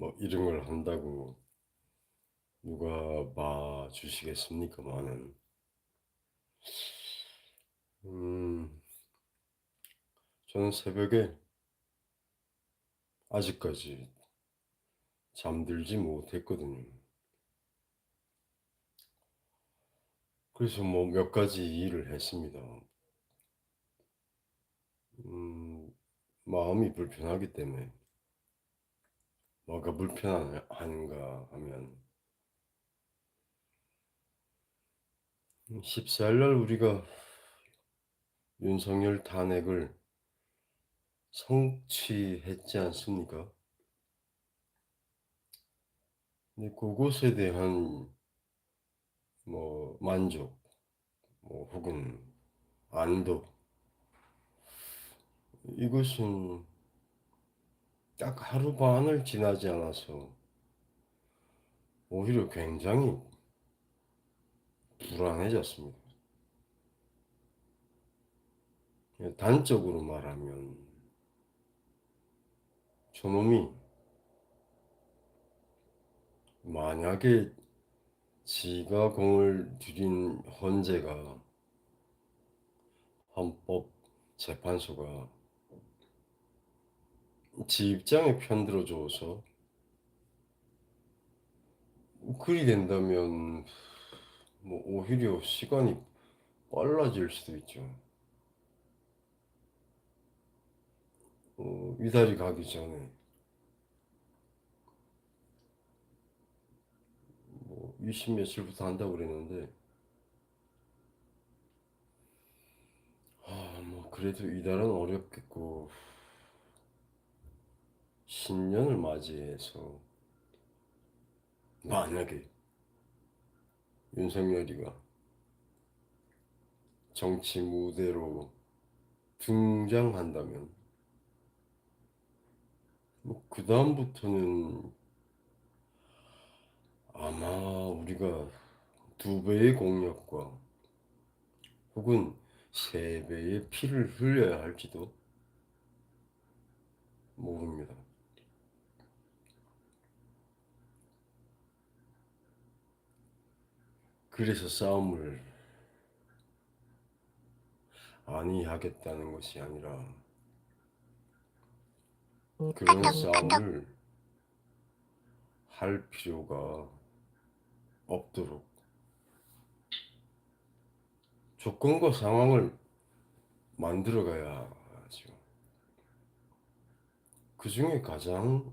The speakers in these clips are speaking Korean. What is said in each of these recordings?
뭐걸 한다고 누가 봐 주시겠습니까마는 음 저는 새벽에 아직까지 잠들지 못했거든요. 그래서 뭐 몇 가지 일을 했습니다. 음 마음이 불편하기 때문에 뭐가 불편한가 하면 14일 날 우리가 윤석열 탄핵을 성취했지 않습니까? 근데 그것에 대한 뭐 만족 뭐 혹은 안도 이것은 딱 하루 반을 지나지 않아서 오히려 굉장히 불안해졌습니다. 단적으로 말하면 저놈이 만약에 지가 공을 들인 헌재가 헌법 재판소가 지 입장에 편들어줘서 그리 된다면 뭐 오히려 시간이 빨라질 수도 있죠. 어, 이달이 가기 전에. 뭐 20 며칠부터 한다고 그랬는데. 아, 뭐 그래도 이달은 어렵겠고 신년을 맞이해서 만약에 윤석열이가 정치 무대로 등장한다면 뭐 그 다음부터는 아마 우리가 두 배의 공력과 혹은 세 배의 피를 흘려야 할지도 모릅니다. 그래서 싸움을 아니 하겠다는 것이 아니라 그런 싸움을 할 필요가 없도록 조건과 상황을 만들어 가야죠. 그 중에 가장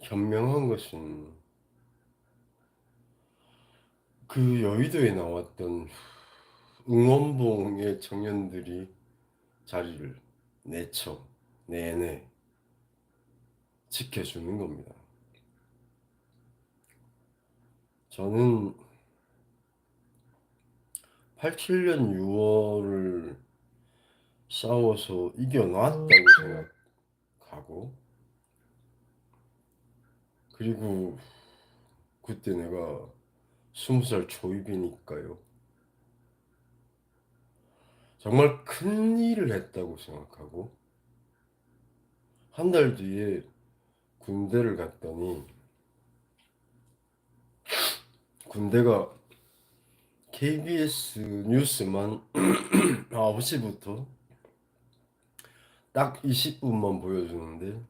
현명한 것은 그 여의도에 나왔던 응원봉의 청년들이 자리를 내쳐 내내 지켜주는 겁니다. 저는 87년 6월을 싸워서 이겨놨다고 생각하고 그리고 그때 내가 20살 초입이니까요. 정말 큰 일을 했다고 생각하고 한 달 뒤에 군대를 갔더니 군대가 KBS 뉴스만 9시부터 딱 20분만 보여주는데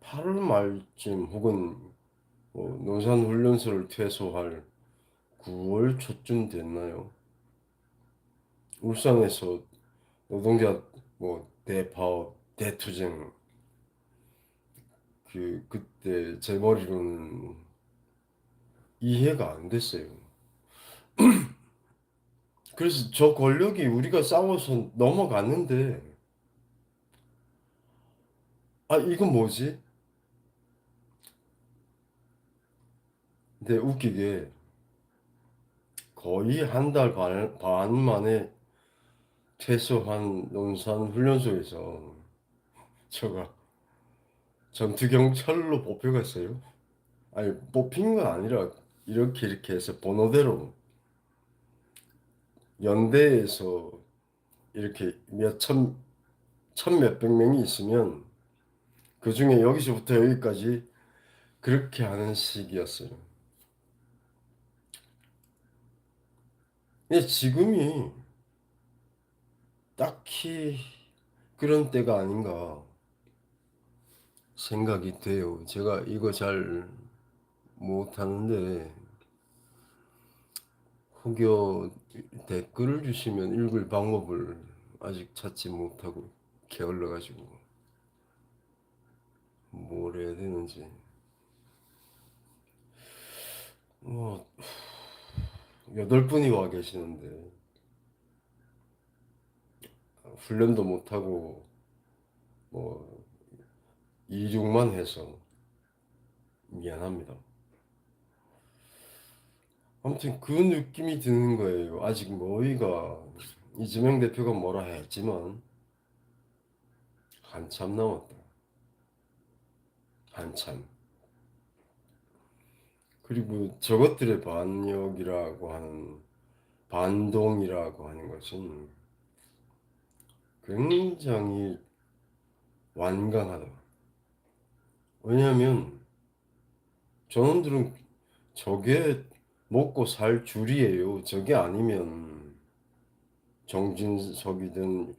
8월 말쯤 혹은 뭐 농산훈련소를 퇴소할 9월 초쯤 됐나요? 울산에서 노동자 뭐 대파업, 대투쟁 그 그때 제 머리로는 이해가 안 됐어요. 그래서 저 권력이 우리가 싸워서 넘어갔는데 아 이건 뭐지? 근데 웃기게 거의 한 달 반, 반 만에 퇴소한 논산 훈련소에서 제가 전투 경찰로 뽑혀갔어요. 아니 뽑힌 건 아니라 이렇게 이렇게 해서 번호대로 연대에서 이렇게 몇천 천 몇백 명이 있으면 그 중에 여기서부터 여기까지 그렇게 하는 시기였어요. 근데 지금이 딱히 그런 때가 아닌가 생각이 돼요. 제가 이거 잘 못하는데 혹여 댓글을 주시면 읽을 방법을 아직 찾지 못하고 게을러가지고 뭘 해야 되는지 뭐 여덟 분이 와 계시는데 훈련도 못 하고 뭐 이륙만 해서 미안합니다. 아무튼 그 느낌이 드는 거예요. 아직 뭐이가 이재명 대표가 뭐라 했지만 한참 남았다. 한참. 그리고 저것들의 반역이라고 하는 반동이라고 하는 것은 굉장히 완강하다. 왜냐하면 저놈들은 저게 먹고 살 줄이에요. 저게 아니면 정진석이든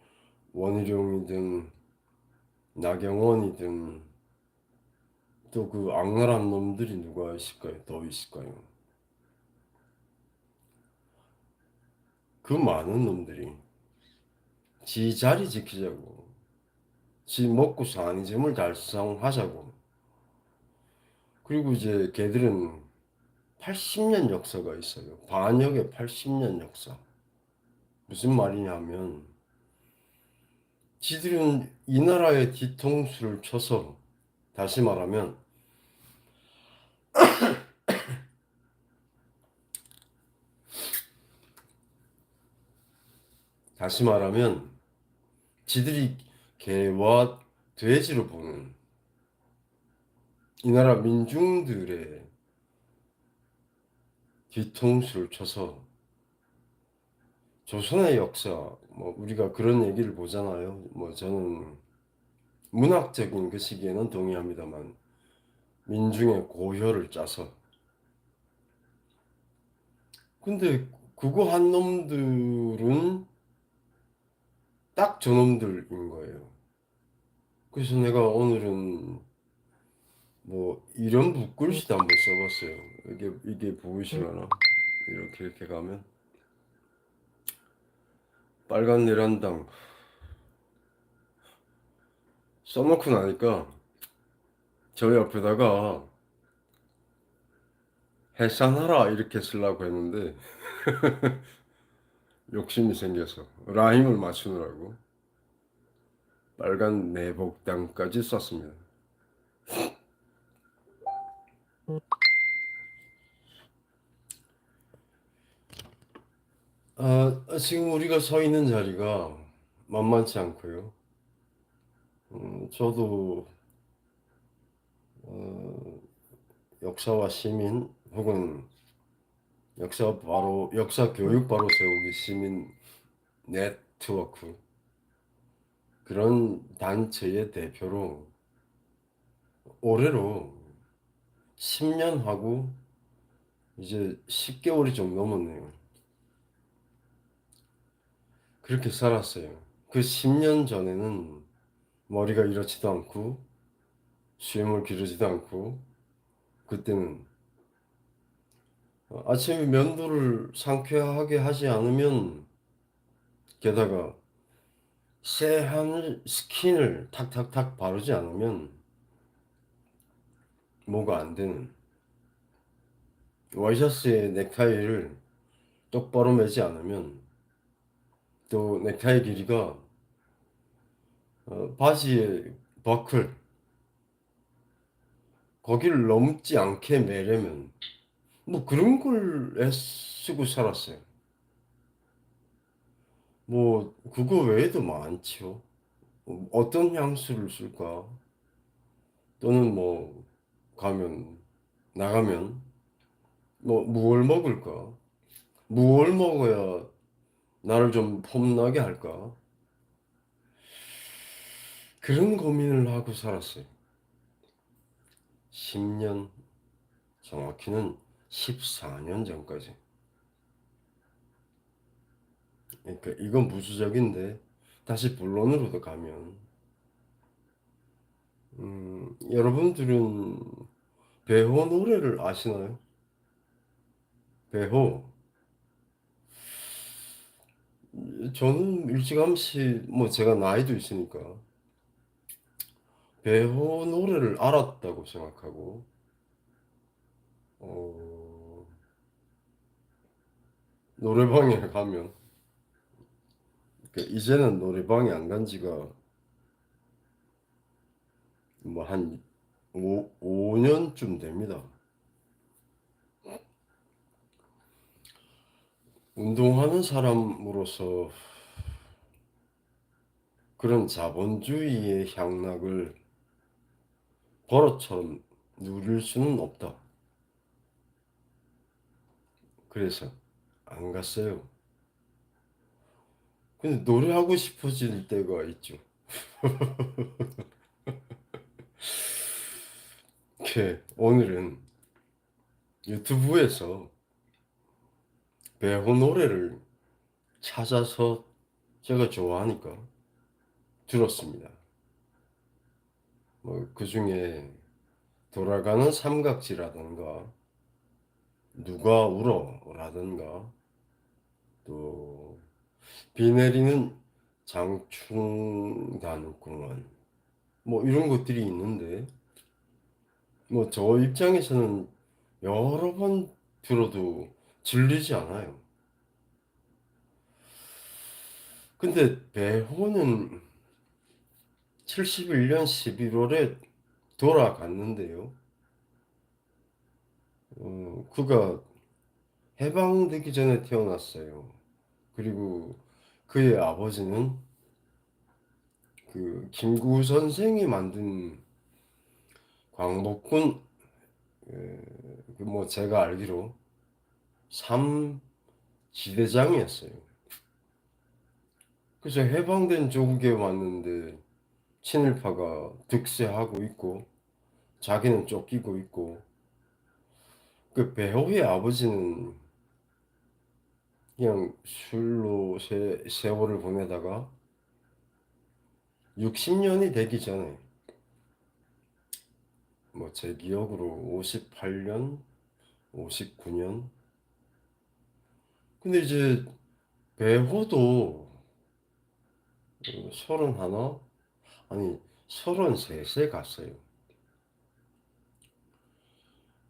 원희룡이든 나경원이든 또 그 악랄한 놈들이 누가 있을까요? 더 있을까요? 그 많은 놈들이 지 자리 지키자고 지 먹고 사는 점을 달성하자고 그리고 이제 걔들은 80년 역사가 있어요. 반역의 80년 역사. 무슨 말이냐면 지들은 이 나라의 뒤통수를 쳐서 다시 말하면 다시 말하면 지들이 개와 돼지로 보는 이 나라 민중들의 뒤통수를 쳐서 조선의 역사 뭐 우리가 그런 얘기를 보잖아요. 뭐 저는 문학적인 그 시기에는 동의합니다만 민중의 고혈을 짜서 근데 그거 한 놈들은 딱 저놈들인 거예요. 그래서 내가 오늘은 뭐 이런 붓글씨도 한번 써봤어요. 이게 이게 보이시려나? 이렇게 이렇게 가면 빨간 내란당 써놓고 나니까 저 옆에다가 해산하라 이렇게 쓰려고 했는데 욕심이 생겨서 라임을 맞추느라고 빨간 내복당까지 썼습니다. 아, 지금 우리가 서 있는 자리가 만만치 않고요. 음, 저도 어, 역사와 시민 혹은 역사 바로 역사 교육 바로 세우기 시민 네트워크 그런 단체의 대표로 올해로 10년 하고 이제 10개월이 좀 넘었네요. 그렇게 살았어요. 그 10년 전에는 머리가 이렇지도 않고 수염을 기르지도 않고 그때는 아침에 면도를 상쾌하게 하지 않으면 게다가 새한 스킨을 탁탁탁 바르지 않으면 뭐가 안 되는 와이셔츠의 넥타이를 똑바로 매지 않으면 또 넥타이 길이가 어, 바지의 버클 거기를 넘지 않게 매려면 뭐 그런 걸 애쓰고 살았어요. 뭐 그거 외에도 많지요. 어, 어떤 향수를 쓸까? 또는 뭐 가면 나가면 뭐 무얼 먹을까? 무얼 먹어야 나를 좀 폼나게 할까? 그런 고민을 하고 살았어요. 10년 정확히는 14년 전까지. 그러니까 이건 무수적인데 다시 본론으로도 가면 음, 여러분들은 배호 노래를 아시나요? 배호. 저는 일찌감치 뭐 제가 나이도 있으니까 배호 노래를 알았다고 생각하고 어, 노래방에 가면 그 이제는 노래방에 안 간 지가 뭐한 5, 5년쯤 됩니다. 운동하는 사람으로서 그런 자본주의의 향락을 버릇처럼 누릴 수는 없다. 그래서 안 갔어요. 근데 노래하고 싶어질 때가 있죠. 이렇게 오늘은 유튜브에서 배우 노래를 찾아서 제가 좋아하니까 들었습니다. 뭐 그 중에 돌아가는 삼각지라든가 누가 울어라든가 또 비 내리는 장충단공원 뭐 이런 것들이 있는데 뭐 저 입장에서는 여러 번 들어도 질리지 않아요. 근데 배호는 71년 11월에 돌아갔는데요. 어, 그가 해방되기 전에 태어났어요. 그리고 그의 아버지는 그 김구 선생이 만든 광복군 그뭐 제가 알기로 3 지대장이었어요. 그래서 해방된 조국에 왔는데 친일파가 득세하고 있고 자기는 쫓기고 있고 그 배우의 아버지는 그냥 술로 세, 세월을 보내다가 60년이 되기 전에 뭐 제 기억으로 58년, 59년. 근데 이제 배호도 서른 하나 아니 서른 셋에 갔어요.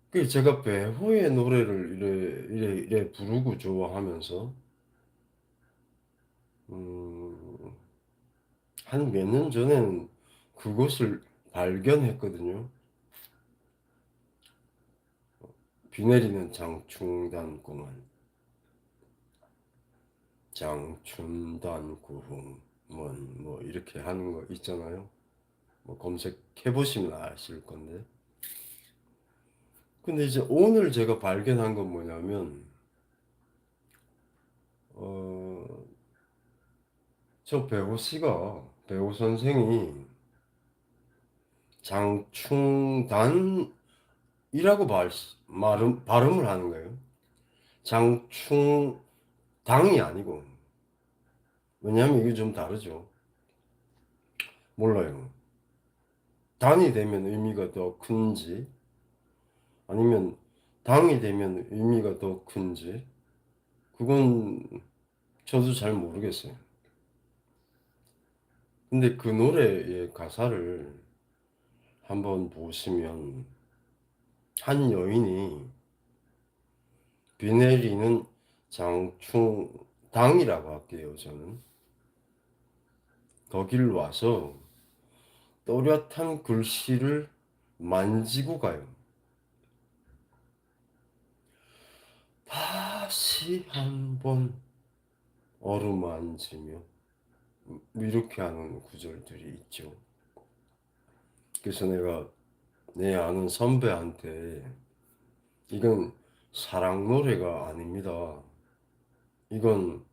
그 제가 배호의 노래를 이래 이래 이래 부르고 좋아하면서 음, 한 몇 년 전에는 그것을 발견했거든요. 비 내리는 장충단 공원, 장춘단 구흥 원뭐 이렇게 하는 거 있잖아요. 뭐 검색해 보시면 아실 건데. 근데 이제 오늘 제가 발견한 건 뭐냐면 어, 저 배우 씨가 배우 선생이 장충단이라고 말, 말음, 발음을 하는 거예요. 장충당이 아니고 왜냐하면 이게 좀 다르죠. 몰라요. 단이 되면 의미가 더 큰지 아니면 당이 되면 의미가 더 큰지 그건 저도 잘 모르겠어요. 근데 그 노래의 가사를 한번 보시면 한 여인이 비 내리는 장충당이라고 할게요, 저는. 거길 와서 또렷한 글씨를 만지고 가요. 다시 한번 어루만지며 이렇게 하는 구절들이 있죠. 그래서 내가 내 아는 선배한테 이건 사랑 노래가 아닙니다. 이건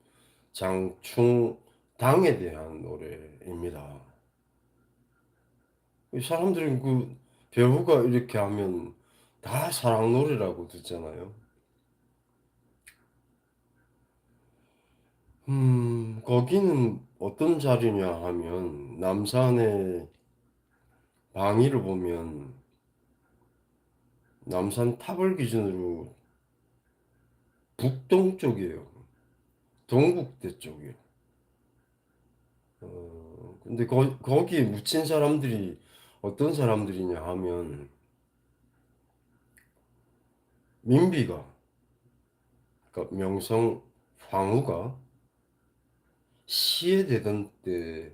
장충 당에 대한 노래입니다. 사람들은 그 배우가 이렇게 하면 다 사랑 노래라고 듣잖아요. 음, 거기는 어떤 자리냐 하면 남산의 방위를 보면 남산 탑을 기준으로 북동 쪽이에요. 동국대 쪽이에요. 어, 근데 거, 거기에 묻힌 사람들이 어떤 사람들이냐 하면 민비가 그러니까 명성 황후가 시해 되던 때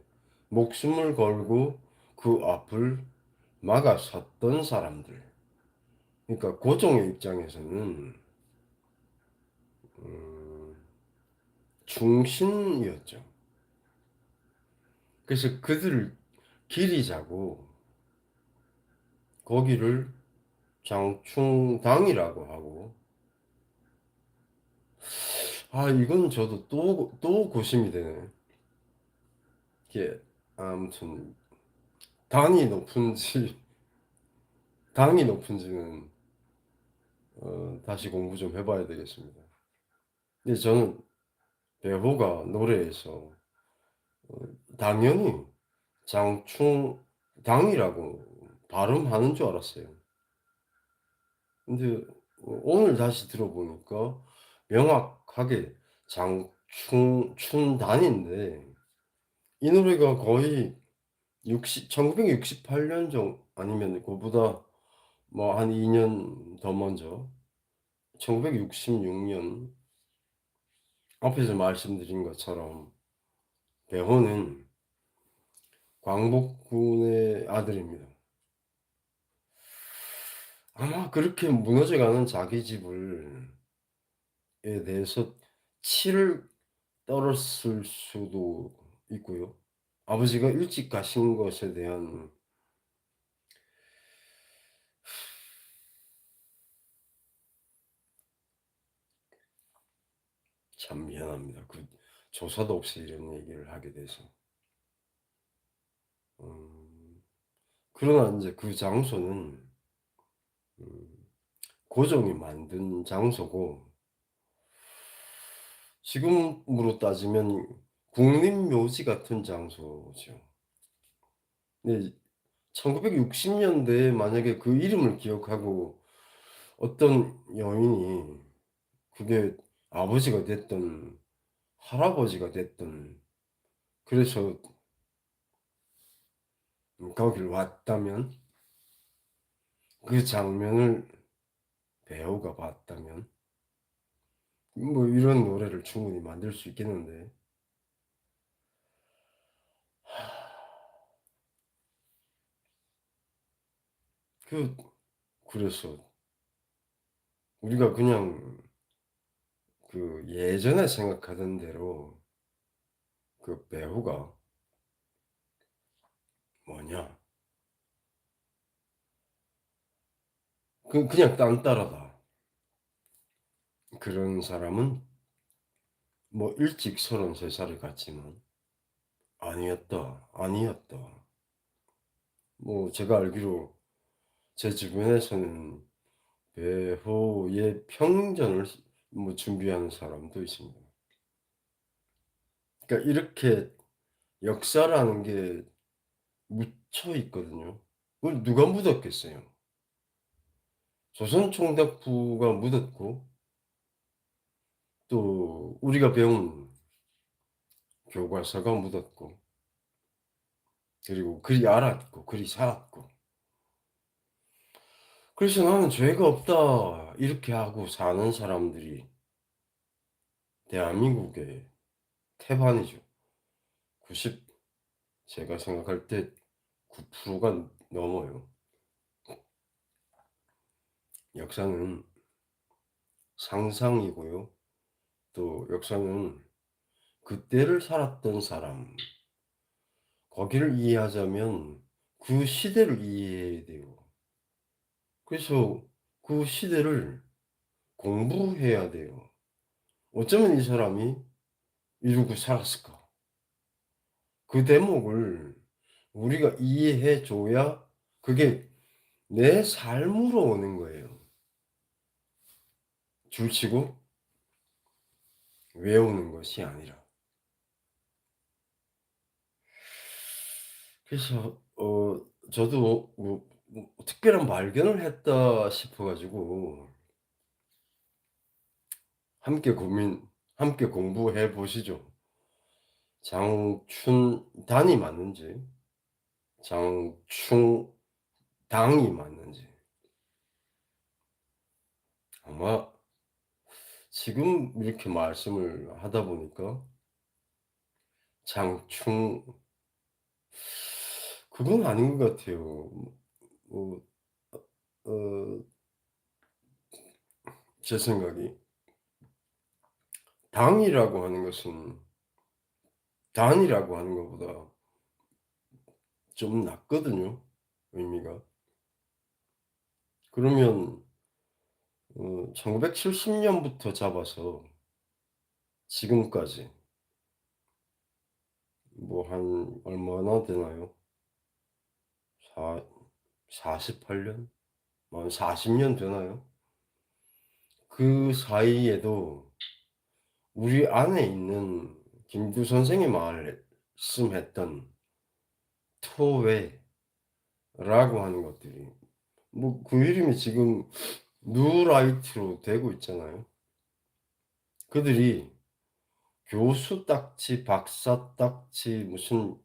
목숨을 걸고 그 앞을 막아 섰던 사람들. 그러니까 고종의 입장에서는 음, 중신이었죠. 그래서 그들을 기리자고 거기를 장충당이라고 하고 아 이건 저도 또 또 고심이 되네. 이게 아무튼 당이 높은지 당이 높은지는 어, 다시 공부 좀 해봐야 되겠습니다. 근데 저는 배호가 노래에서 어, 당연히 장충당이라고 발음하는 줄 알았어요. 근데 어, 오늘 다시 들어보니까 명확하게 장충춘단인데 이 노래가 거의 60, 1968년 정 아니면 그보다 뭐 한 2년 더 먼저 1966년 앞에서 말씀드린 것처럼 배호는 광복군의 아들입니다. 아마 그렇게 무너져가는 자기 집을 에 대해서 치를 떨었을 수도 있고요. 아버지가 일찍 가신 것에 대한 참 미안합니다. 그 조사도 없이 이런 얘기를 하게 돼서. 음, 그러나 이제 그 장소는 음, 고종이 만든 장소고 지금으로 따지면 국립묘지 같은 장소죠. 네, 1960년대에 만약에 그 이름을 기억하고 어떤 여인이 그게 아버지가 됐든 할아버지가 됐든 그래서 거길 왔다면 그 장면을 배우가 봤다면 뭐 이런 노래를 충분히 만들 수 있겠는데. 그 그래서 우리가 그냥 그 예전에 생각하던 대로 그 배우가 뭐냐? 그 그냥 딴따라다. 그런 사람은 뭐 일찍 33살을 갔지만 아니었다 아니었다. 뭐 제가 알기로 제 주변에서는 배호의 평전을 뭐 준비하는 사람도 있습니다. 그러니까 이렇게 역사라는 게 묻혀 있거든요. 그걸 누가 묻었겠어요? 조선 총독부가 묻었고 또 우리가 배운 교과서가 묻었고 그리고 그리 알았고 그리 살았고 그래서 나는 죄가 없다 이렇게 하고 사는 사람들이 대한민국의 태반이죠. 90 제가 생각할 때 9%가 넘어요. 역사는 상상이고요. 또 역사는 그때를 살았던 사람 거기를 이해하자면 그 시대를 이해해야 돼요. 그래서 그 시대를 공부해야 돼요. 어쩌면 이 사람이 이러고 살았을까? 그 대목을 우리가 이해해 줘야 그게 내 삶으로 오는 거예요. 줄치고 외우는 것이 아니라. 그래서 어 저도 뭐 뭐 특별한 발견을 했다 싶어 가지고 함께 고민 함께 공부해 보시죠. 장춘단이 맞는지 장충 당이 맞는지. 아마 지금 이렇게 말씀을 하다 보니까 장충 그건 아닌 것 같아요. 뭐 어 제 생각이 당이라고 하는 것은 단이라고 하는 것보다 좀 낫거든요, 의미가. 그러면 어 1970 년부터 잡아서 지금까지 뭐 한 얼마나 되나요? 사 48 년? 뭐한 40년 되나요? 그 사이에도 우리 안에 있는 김구 선생이 말씀했던 토외라고 하는 것들이 뭐 그 이름이 지금 뉴라이트로 되고 있잖아요. 그들이 교수 딱지, 박사 딱지, 무슨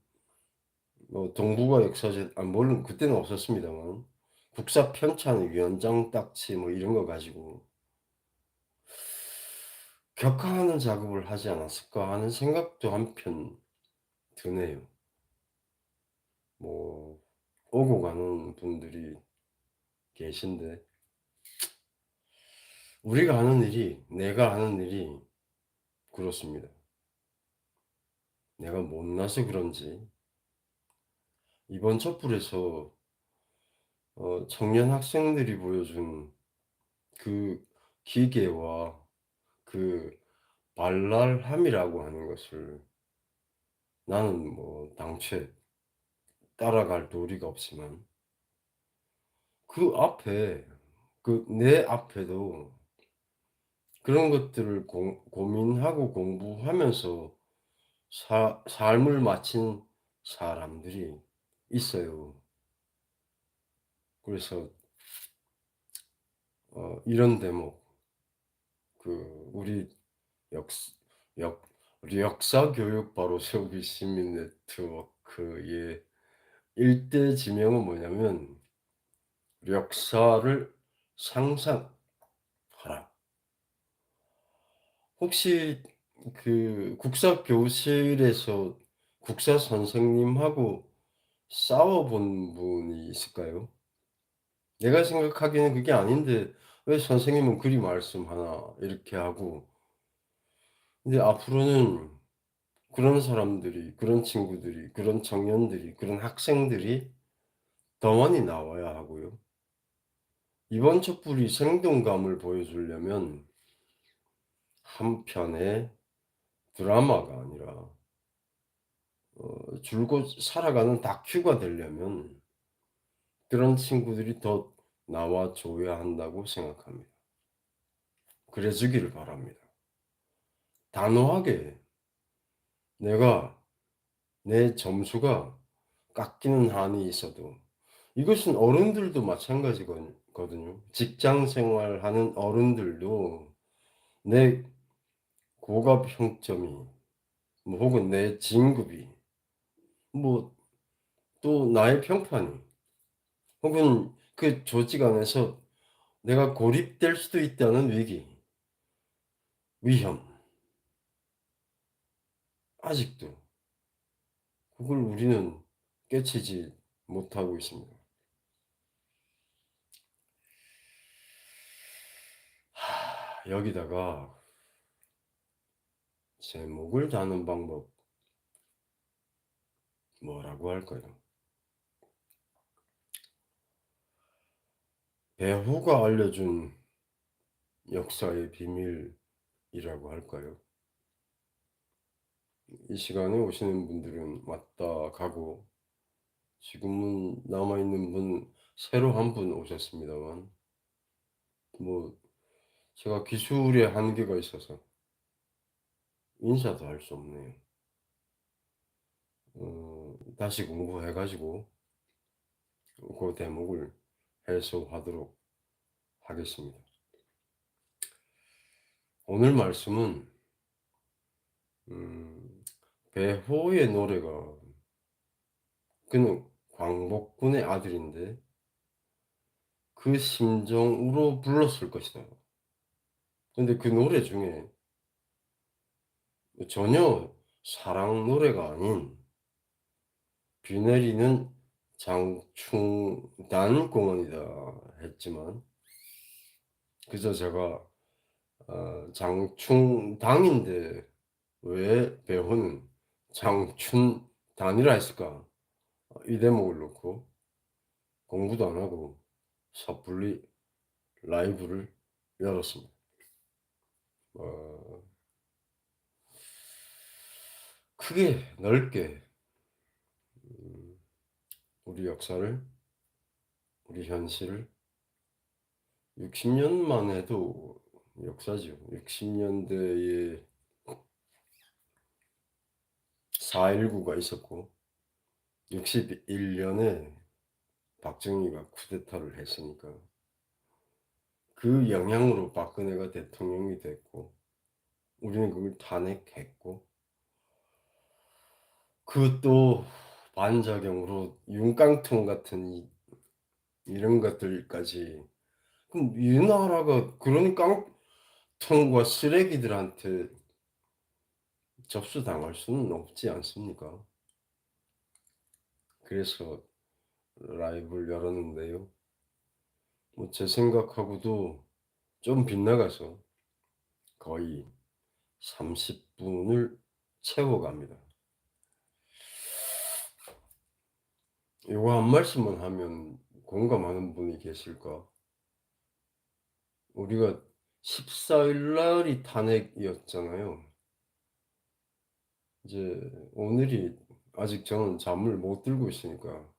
뭐 동북아 역사제 아 물론 그때는 없었습니다만 국사 편찬 위원장 딱지 뭐 이런 거 가지고 격하는 작업을 하지 않았을까 하는 생각도 한편 드네요. 뭐 오고 가는 분들이 계신데 우리가 하는 일이 내가 하는 일이 그렇습니다. 내가 못나서 그런지 이번 촛불에서 어 청년 학생들이 보여준 그 기계와 그 발랄함이라고 하는 것을 나는 뭐 당최 따라갈 도리가 없지만 그 앞에 그 내 앞에도 그런 것들을 고 고민하고 공부하면서 사 삶을 마친 사람들이 있어요. 그래서 어 이런 대목 그 우리 역스 역 우리 역사 교육 바로 세우기 시민 네트워크의 일대 지명은 뭐냐면 "역사를 상상하라." 혹시 그 국사 교실에서 국사 선생님하고 싸워 본 분이 있을까요? 내가 생각하기에는 그게 아닌데 왜 선생님은 그리 말씀 하나 이렇게 하고 근데 앞으로는 그런 사람들이 그런 친구들이 그런 청년들이 그런 학생들이 더 많이 나와야 하고요. 이번 촛불이 생동감을 보여주려면 한 편의 드라마가 아니라 어 줄곧 살아가는 다큐가 되려면 그런 친구들이 더 나와 줘야 한다고 생각합니다. 그래 주기를 바랍니다. 단호하게 내가 내 점수가 깎이는 한이 있어도 이것은 어른들도 마찬가지건 거든요. 직장 생활하는 어른들도 내 고급 평점이 뭐 혹은 내 진급이 뭐 또 나의 평판이 혹은 그 조직 안에서 내가 고립될 수도 있다는 위기, 위험 아직도 그걸 우리는 깨치지 못하고 있습니다. 하, 여기다가 제목을 다는 방법 뭐라고 할까요? 배후가 알려준 역사의 비밀이라고 할까요? 이 시간에 오시는 분들은 왔다 가고 지금은 남아 있는 분 새로 한 분 오셨습니다만 뭐 제가 기술의 한계가 있어서 인사도 할 수 없네요. 어 다시 공부해 가지고 그 대목을 해소하도록 하겠습니다. 오늘 말씀은 음 배호의 노래가 그는 광복군의 아들인데 그 심정으로 불렀을 것이다. 근데 그 노래 중에 전혀 사랑 노래가 아닌 비 내리는 장충단 공원이다 했지만 그저 제가 어 장충당인데 왜 배호는 장춘단이라 했을까? 어이 대목을 놓고 공부도 안 하고 섣불리 라이브를 열었습니다. 어 크게 넓게 음 우리 역사를 우리 현실을 60 년만 해도 역사죠. 60 년대에 4.19가 있었고 61 년에 박정희가 쿠데타를 했으니까 그 영향으로 박근혜가 대통령이 됐고 우리는 그걸 탄핵했고 그또 반작용으로 윤깡통 같은 이 이런 것들까지. 그럼 이 나라가 그런 깡통과 쓰레기들한테 접수당할 수는 없지 않습니까? 그래서 라이브를 열었는데요. 뭐 제 생각하고도 좀 빗나가서 거의 30 분을 채워갑니다. 요거 한 말씀만 하면 공감하는 분이 계실까? 우리가 14일 날이 탄핵이었잖아요. 이제 오늘이 아직 저는 잠을 못 들고 있으니까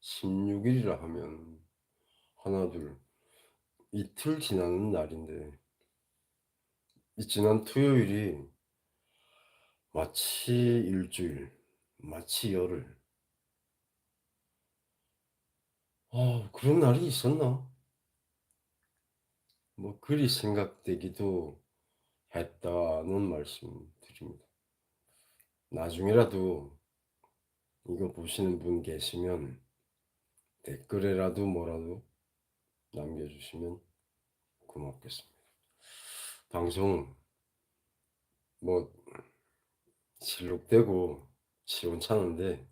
16 일이라 하면 하나 둘 이틀 지나는 날인데 이 지난 토요일이 마치 일주일, 마치 열흘 아 그런 날이 있었나? 뭐 그리 생각되기도 했다는 말씀 드립니다. 나중에라도 이거 보시는 분 계시면 댓글에라도 뭐라도 남겨 주시면 고맙겠습니다. 방송 뭐 실록되고 시원찮은데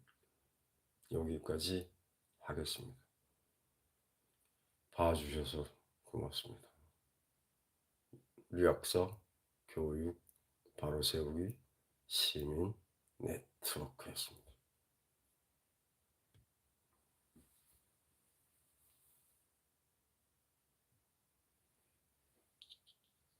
여기까지 하겠습니다. 봐 주셔서 고맙습니다. 역사, 교육, 바로 세우기, 시민 네트워크였습니다.